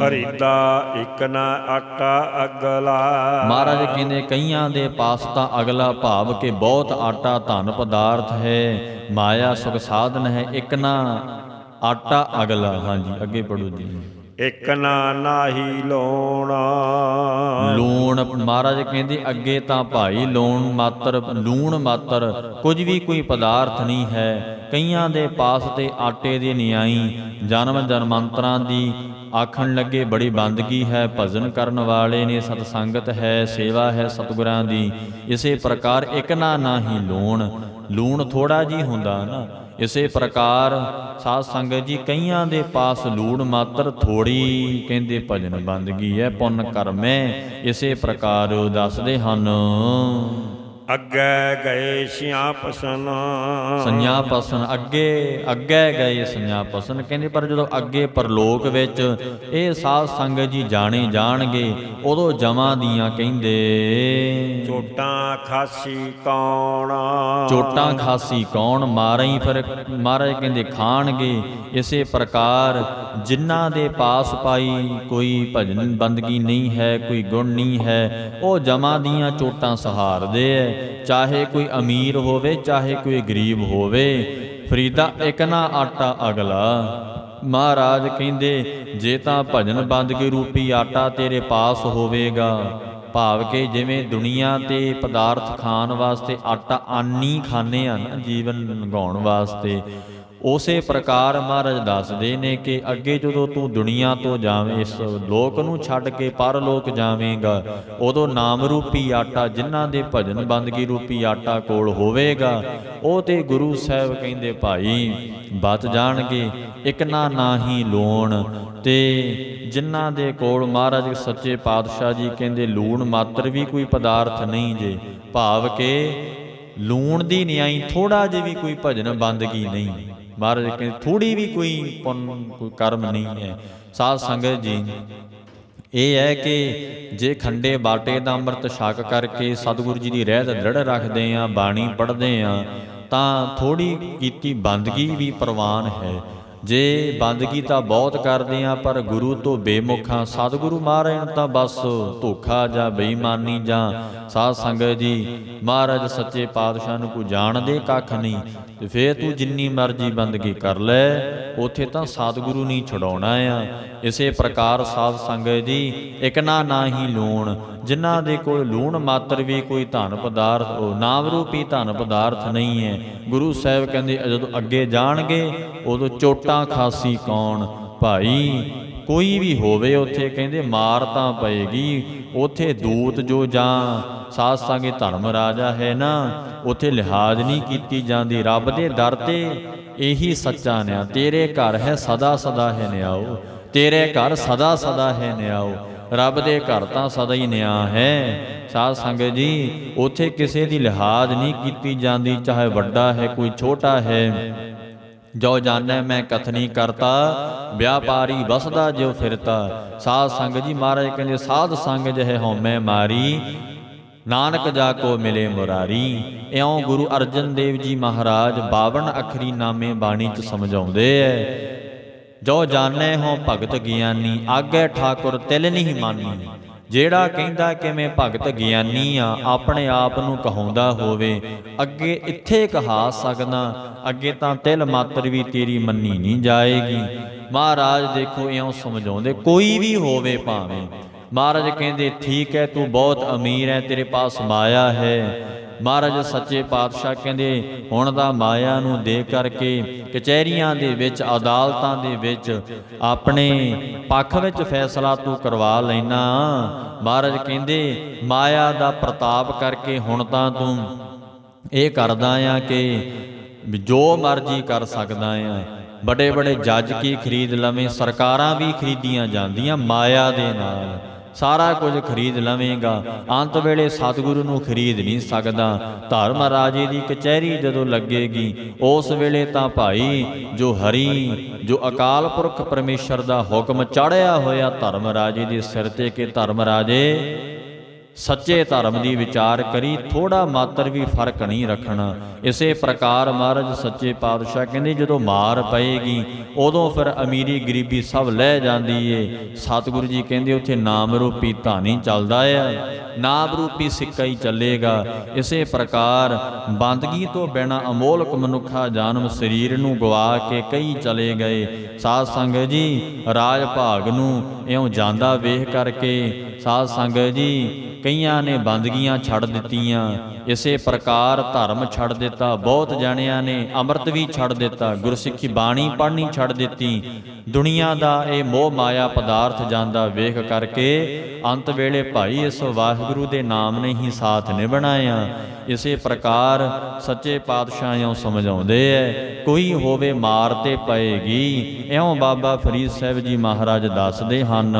ਹਰੀਦਾ ਇਕ ਨਾ ਆਟਾ ਅਗਲਾ। ਮਹਾਰਾਜ ਕਹਿੰਦੇ ਕਈਆਂ ਦੇ ਪਾਸ ਤਾਂ ਅਗਲਾ ਭਾਵ ਕਿ ਬਹੁਤ ਆਟਾ ਧਨ ਪਦਾਰਥ ਹੈ ਮਾਇਆ ਸੁਖ ਸਾਧਨ ਹੈ ਇੱਕ ਨਾ ਆਟਾ ਅਗਲਾ। ਹਾਂਜੀ ਅੱਗੇ ਪੜੋ ਜੀ। ਇਕ ਨਾ ਨਾਹੀ ਲੋਣਾ। ਲੂਣ ਮਹਾਰਾਜ ਕਹਿੰਦੇ ਅੱਗੇ ਤਾਂ ਭਾਈ ਲੂਣ ਮਾਤਰ ਲੂਣ ਮਾਤਰ ਕੁਝ ਵੀ ਕੋਈ ਪਦਾਰਥ ਨਹੀਂ ਹੈ। ਕਈਆਂ ਦੇ ਪਾਸ ਤੇ ਆਟੇ ਦੀ ਨਿਆਈ ਜਨਮ ਜਨਮਾਂਤਰਾਂ ਦੀ ਆਖਣ ਲੱਗੇ, ਬੜੀ ਬੰਦਗੀ ਹੈ, ਭਜਨ ਕਰਨ ਵਾਲੇ ਨੇ ਸਤ ਸੰਗਤ ਹੈ, ਸੇਵਾ ਹੈ ਸਤਿਗੁਰਾਂ ਦੀ। ਇਸੇ ਪ੍ਰਕਾਰ ਇੱਕ ਨਾ ਨਾਹੀ ਲੂਣ। ਲੂਣ ਥੋੜਾ ਜੀ ਹੁੰਦਾ ਨਾ। ਇਸੇ ਪ੍ਰਕਾਰ ਸਾਧ ਸੰਗਤ ਜੀ ਕਈਆਂ ਦੇ ਪਾਸ ਲੂਣ ਮਾਤਰ ਥੋੜੀ ਕਹਿੰਦੇ ਭਜਨ ਬੰਦਗੀ ਹੈ, ਪੁੰਨ ਕਰਮੈ। ਇਸੇ ਪ੍ਰਕਾਰ ਦੱਸਦੇ ਹਨ ਅੱਗੇ ਗਏ ਸਿਆਪਸਨ। ਸੰඥਾ ਅੱਗੇ ਅੱਗੇ ਗਏ ਸੰඥਾ ਕਹਿੰਦੇ ਪਰ ਜਦੋਂ ਅੱਗੇ ਪਰਲੋਕ ਵਿੱਚ ਇਹ ਸਾਧ ਸੰਗਤ ਜੀ ਜਾਣੇ ਜਾਣਗੇ, ਉਦੋਂ ਜਮਾਂ ਦੀਆਂ ਕਹਿੰਦੇ ਚੋਟਾਂ ਖਾਸੀ ਕੌਣ? ਚੋਟਾਂ ਖਾਸੀ ਕੌਣ? ਮਾਰਈ ਫਿਰ ਮਹਾਰਾਜ ਕਹਿੰਦੇ ਖਾਣਗੇ। ਇਸੇ ਪ੍ਰਕਾਰ ਜਿਨ੍ਹਾਂ ਦੇ ਪਾਸ ਪਾਈ ਕੋਈ ਭਜਨ ਬੰਦਗੀ ਨਹੀਂ ਹੈ, ਕੋਈ ਗੁਣ ਨਹੀਂ ਹੈ, ਉਹ ਜਮਾਂ ਦੀਆਂ ਚੋਟਾਂ ਸਹਾਰਦੇ ਐ। ਚਾਹੇ ਕੋਈ ਅਮੀਰ ਹੋਵੇ, ਚਾਹੇ ਕੋਈ ਗਰੀਬ ਹੋਵੇ। ਫਰੀਦਾ ਇੱਕ ਨਾ ਆਟਾ ਅਗਲਾ। ਮਹਾਰਾਜ ਕਹਿੰਦੇ, ਜੇ ਤਾਂ ਭਜਨ ਬੰਦਗੀ ਰੂਪੀ ਆਟਾ ਤੇਰੇ ਪਾਸ ਹੋਵੇਗਾ ਭਾਵ ਕਿ ਜਿਵੇਂ ਦੁਨੀਆ ਤੇ ਪਦਾਰਥ ਖਾਣ ਵਾਸਤੇ ਆਟਾ ਆਨੀ ਖਾਣੇ ਆ ਨਾ ਜੀਵਨ ਲੰਘਾਉਣ ਵਾਸਤੇ, ਉਸੇ ਪ੍ਰਕਾਰ ਮਹਾਰਾਜ ਦੱਸਦੇ ਨੇ ਕਿ ਅੱਗੇ ਜਦੋਂ ਤੂੰ ਦੁਨੀਆ ਤੋਂ ਜਾਵੇਂ, ਇਸ ਲੋਕ ਨੂੰ ਛੱਡ ਕੇ ਪਰਲੋਕ ਜਾਵੇਂਗਾ, ਉਦੋਂ ਨਾਮ ਰੂਪੀ ਆਟਾ, ਜਿਨ੍ਹਾਂ ਦੇ ਭਜਨ ਬੰਦਗੀ ਰੂਪੀ ਆਟਾ ਕੋਲ ਹੋਵੇਗਾ, ਉਹ ਤੇ ਗੁਰੂ ਸਾਹਿਬ ਕਹਿੰਦੇ, ਭਾਈ, ਬਚ ਜਾਣਗੇ, ਇੱਕ ਨਾ ਨਾਹੀ ਲੋਣ ਤੇ ਜਿਨ੍ਹਾਂ ਦੇ ਕੋਲ ਮਹਾਰਾਜ ਸੱਚੇ ਪਾਤਸ਼ਾਹ ਜੀ ਕਹਿੰਦੇ ਲੂਣ ਮਾਤਰ ਵੀ ਕੋਈ ਪਦਾਰਥ ਨਹੀਂ ਜੇ, ਭਾਵ ਕਿ ਲੂਣ ਦੀ ਨਿਆਈ ਥੋੜਾ ਜਿਹਾ ਵੀ ਕੋਈ ਭਜਨ ਬੰਦਗੀ ਨਹੀਂ। ਮਹਾਰਾਜ ਕਹਿੰਦੇ ਥੋੜੀ ਵੀ ਕੋਈ ਪੁੰਨ, ਕੋਈ ਕਰਮ ਨਹੀਂ ਹੈ। ਸਾਧ ਸੰਗਤ ਜੀ, ਇਹ ਹੈ ਕਿ ਜੇ ਖੰਡੇ ਬਾਟੇ ਦਾ ਅੰਮ੍ਰਿਤ ਛਕ ਕਰਕੇ ਸਤਿਗੁਰੂ ਜੀ ਦੀ ਰਹਿਤ ਦ੍ਰਿੜ ਰੱਖਦੇ ਆ ਬਾਣੀ ਪੜ੍ਹਦੇ ਆ ਤਾਂ ਥੋੜੀ ਕੀਤੀ ਬੰਦਗੀ ਵੀ ਪ੍ਰਵਾਨ ਹੈ। ਜੇ ਬੰਦਗੀ ਤਾਂ ਬਹੁਤ ਕਰਦੇ ਆ ਪਰ ਗੁਰੂ ਤੋਂ ਬੇਮੁਖਾਂ ਸਤਿਗੁਰੂ ਮਹਾਰਾਜ ਨੂੰ ਤਾਂ ਬਸ ਧੋਖਾ ਜਾਂ ਬੇਈਮਾਨੀ ਜਾਂ ਸਾਧ ਸੰਗਤ ਜੀ, ਮਹਾਰਾਜ ਸੱਚੇ ਪਾਤਸ਼ਾਹ ਨੂੰ ਕੋਈ ਜਾਣਦੇ ਕੱਖ ਨਹੀਂ। ਤੇ ਫੇਰ ਤੂੰ ਜਿੰਨੀ ਮਰਜ਼ੀ ਬੰਦਗੀ ਕਰ ਲੈ, ਉਥੇ ਤਾਂ ਸਤਿਗੁਰੂ ਨਹੀਂ ਛਡਾਉਣਾ ਆ। ਇਸੇ ਪ੍ਰਕਾਰ ਸਾਧ ਸੰਗਤ ਜੀ, ਇਕ ਨਾ ਹੀ ਲੂਣ। ਜਿਨ੍ਹਾਂ ਦੇ ਕੋਲ ਲੂਣ ਮਾਤਰ ਵੀ ਕੋਈ ਧਨ ਪਦਾਰਥ, ਉਹ ਨਾਮ ਰੂਪੀ ਧਨ ਪਦਾਰਥ ਨਹੀਂ ਹੈ। ਗੁਰੂ ਸਾਹਿਬ ਕਹਿੰਦੇ, ਜਦੋਂ ਅੱਗੇ ਜਾਣਗੇ, ਉਦੋਂ ਚੋਟਾਂ ਖਾਸੀ ਕੌਣ? ਭਾਈ ਕੋਈ ਵੀ ਹੋਵੇ ਉੱਥੇ ਕਹਿੰਦੇ ਮਾਰ ਤਾਂ ਪਏਗੀ। ਉੱਥੇ ਦੂਤ ਜੋ ਜਾਂ ਸਾਧ ਸੰਗੇ ਧਰਮ ਰਾਜਾ ਹੈ ਨਾ, ਉੱਥੇ ਲਿਹਾਜ਼ ਨਹੀਂ ਕੀਤੀ ਜਾਂਦੀ। ਰੱਬ ਦੇ ਦਰ ਤੇ ਇਹੀ ਸੱਚਾ ਨਿਆ। ਤੇਰੇ ਘਰ ਹੈ ਸਦਾ ਸਦਾ ਹੈ ਨਿਆਓ ਤੇਰੇ ਘਰ ਸਦਾ ਸਦਾ ਹੈ ਨਿਆਓ ਰੱਬ ਦੇ ਘਰ ਤਾਂ ਸਦਾ ਹੀ ਨਿਆ ਹੈ। ਸਾਧ ਸੰਗਤ ਜੀ, ਉੱਥੇ ਕਿਸੇ ਦੀ ਲਿਹਾਜ਼ ਨਹੀਂ ਕੀਤੀ ਜਾਂਦੀ। ਚਾਹੇ ਵੱਡਾ ਹੈ, ਕੋਈ ਛੋਟਾ ਹੈ। ਜੋ ਜਾਣੈ ਮੈਂ ਕਥਨੀ ਕਰਤਾ, ਵਿਆਪਾਰੀ ਵਸਦਾ ਜਿਉ ਫਿਰਤਾ। ਸਾਧ ਸੰਗ ਜੀ ਮਹਾਰਾਜ ਕਹਿੰਦੇ, ਸਾਧ ਸੰਗ ਜਹ ਹਉਮੈ ਮਾਰੀ, ਨਾਨਕ ਜਾ ਕੋ ਮਿਲੇ ਮੁਰਾਰੀ। ਇਉਂ ਗੁਰੂ ਅਰਜਨ ਦੇਵ ਜੀ ਮਹਾਰਾਜ 52 ਅਖਰੀ ਨਾਮੇ ਬਾਣੀ ਚ ਸਮਝਾਉਂਦੇ ਐ, ਜੋ ਜਾਣੈ ਹੋ ਭਗਤ ਗਿਆਨੀ, ਆਗੇ ਠਾਕੁਰ ਤਿਲ ਨਹੀਂ ਮਾਨੀ। ਜਿਹੜਾ ਕਹਿੰਦਾ ਕਿ ਮੈਂ ਭਗਤ ਗਿਆਨੀ ਆ, ਆਪਣੇ ਆਪ ਨੂੰ ਕਹਾਉਂਦਾ ਹੋਵੇ, ਅੱਗੇ ਇੱਥੇ ਕਹਾ ਸਕਦਾ, ਅੱਗੇ ਤਾਂ ਤਿਲ ਮਾਤਰ ਵੀ ਤੇਰੀ ਮੰਨੀ ਨਹੀਂ ਜਾਏਗੀ। ਮਹਾਰਾਜ ਦੇਖੋ, ਇਉਂ ਸਮਝਾਉਂਦੇ, ਕੋਈ ਵੀ ਹੋਵੇ ਭਾਵੇਂ। ਮਹਾਰਾਜ ਕਹਿੰਦੇ, ਠੀਕ ਹੈ, ਤੂੰ ਬਹੁਤ ਅਮੀਰ ਹੈ, ਤੇਰੇ ਪਾਸ ਮਾਇਆ ਹੈ। ਮਹਾਰਾਜ ਸੱਚੇ ਪਾਤਸ਼ਾਹ ਕਹਿੰਦੇ, ਹੁਣ ਦਾ ਮਾਇਆ ਨੂੰ ਦੇ ਕਰਕੇ ਕਚਹਿਰੀਆਂ ਦੇ ਵਿੱਚ, ਅਦਾਲਤਾਂ ਦੇ ਵਿੱਚ ਆਪਣੇ ਪੱਖ ਵਿੱਚ ਫੈਸਲਾ ਤੂੰ ਕਰਵਾ ਲੈਣਾ ਮਹਾਰਾਜ ਕਹਿੰਦੇ, ਮਾਇਆ ਦਾ ਪ੍ਰਤਾਪ ਕਰਕੇ ਹੁਣ ਤਾਂ ਤੂੰ ਇਹ ਕਰਦਾ ਆ ਕਿ ਜੋ ਮਰਜ਼ੀ ਕਰ ਸਕਦਾ ਆ। ਬੜੇ ਬੜੇ ਜੱਜ ਕੀ ਖਰੀਦ ਲਵੇਂ, ਸਰਕਾਰਾਂ ਵੀ ਖਰੀਦੀਆਂ ਜਾਂਦੀਆਂ ਮਾਇਆ ਦੇ ਨਾਲ। ਸਾਰਾ ਕੁਝ ਖਰੀਦ ਲਵੇਂਗਾ। ਅੰਤ ਵੇਲੇ ਸਤਿਗੁਰੂ ਨੂੰ ਖਰੀਦ ਨਹੀਂ ਸਕਦਾ। ਧਰਮ ਰਾਜੇ ਦੀ ਕਚਹਿਰੀ ਜਦੋਂ ਲੱਗੇਗੀ, ਉਸ ਵੇਲੇ ਤਾਂ ਭਾਈ, ਜੋ ਹਰੀ, ਜੋ ਅਕਾਲ ਪੁਰਖ ਪਰਮੇਸ਼ਰ ਦਾ ਹੁਕਮ ਚੜਿਆ ਹੋਇਆ ਧਰਮ ਰਾਜੇ ਦੇ ਸਿਰ ਤੇ ਕਿ ਧਰਮ ਰਾਜੇ ਸੱਚੇ ਧਰਮ ਦੀ ਵਿਚਾਰ ਕਰੀ ਥੋੜਾ ਮਾਤਰ ਵੀ ਫ਼ਰਕ ਨਹੀਂ ਰੱਖਣਾ। ਇਸੇ ਪ੍ਰਕਾਰ ਮਹਾਰਾਜ ਸੱਚੇ ਪਾਤਸ਼ਾਹ ਕਹਿੰਦੇ, ਜਦੋਂ ਮਾਰ ਪਏਗੀ, ਉਦੋਂ ਫਿਰ ਅਮੀਰੀ ਗਰੀਬੀ ਸਭ ਲੈ ਜਾਂਦੀ ਏ। ਸਤਿਗੁਰੂ ਜੀ ਕਹਿੰਦੇ, ਉੱਥੇ ਨਾਮ ਰੂਪੀ ਧਾਨੀ ਚੱਲਦਾ ਆ। ਨਾਮ ਰੂਪੀ ਸਿੱਕਾ ਹੀ ਚੱਲੇਗਾ। ਇਸੇ ਪ੍ਰਕਾਰ ਬੰਦਗੀ ਤੋਂ ਬਿਨਾ ਅਮੋਲਕ ਮਨੁੱਖਾ ਜਨਮ ਸਰੀਰ ਨੂੰ ਗਵਾ ਕੇ ਕਈ ਚਲੇ ਗਏ। ਸਾਧ ਸੰਗਤ ਜੀ, ਰਾਜ ਭਾਗ ਨੂੰ ਇਉਂ ਜਾਂਦਾ ਵੇਖ ਕਰਕੇ ਸਾਧ ਸੰਗਤ ਜੀ ਕਈਆਂ ਨੇ ਬੰਦਗੀਆਂ ਛੱਡ ਦਿੱਤੀਆਂ। ਇਸੇ ਪ੍ਰਕਾਰ ਧਰਮ ਛੱਡ ਦਿੱਤਾ। ਬਹੁਤ ਜਾਣਿਆਂ ਨੇ ਅੰਮ੍ਰਿਤ ਵੀ ਛੱਡ ਦਿੱਤਾ। ਗੁਰਸਿੱਖੀ ਬਾਣੀ ਪੜ੍ਹਨੀ ਛੱਡ ਦਿੱਤੀ। ਦੁਨੀਆ ਦਾ ਇਹ ਮੋਹ ਮਾਇਆ ਪਦਾਰਥ ਜਾਂਦਾ ਵੇਖ ਕਰਕੇ ਅੰਤ ਵੇਲੇ ਭਾਈ ਇਸ ਵਾਹਿਗੁਰੂ ਦੇ ਨਾਮ ਨੇ ਹੀ ਸਾਥ ਨਿਭਣਾਇਆ ਇਸੇ ਪ੍ਰਕਾਰ ਸੱਚੇ ਪਾਤਸ਼ਾਹ ਇਉਂ ਸਮਝਾਉਂਦੇ ਐ, ਕੋਈ ਹੋਵੇ ਮਾਰ ਤੇ ਪਏਗੀ। ਇਉਂ ਬਾਬਾ ਫਰੀਦ ਸਾਹਿਬ ਜੀ ਮਹਾਰਾਜ ਦੱਸਦੇ ਹਨ।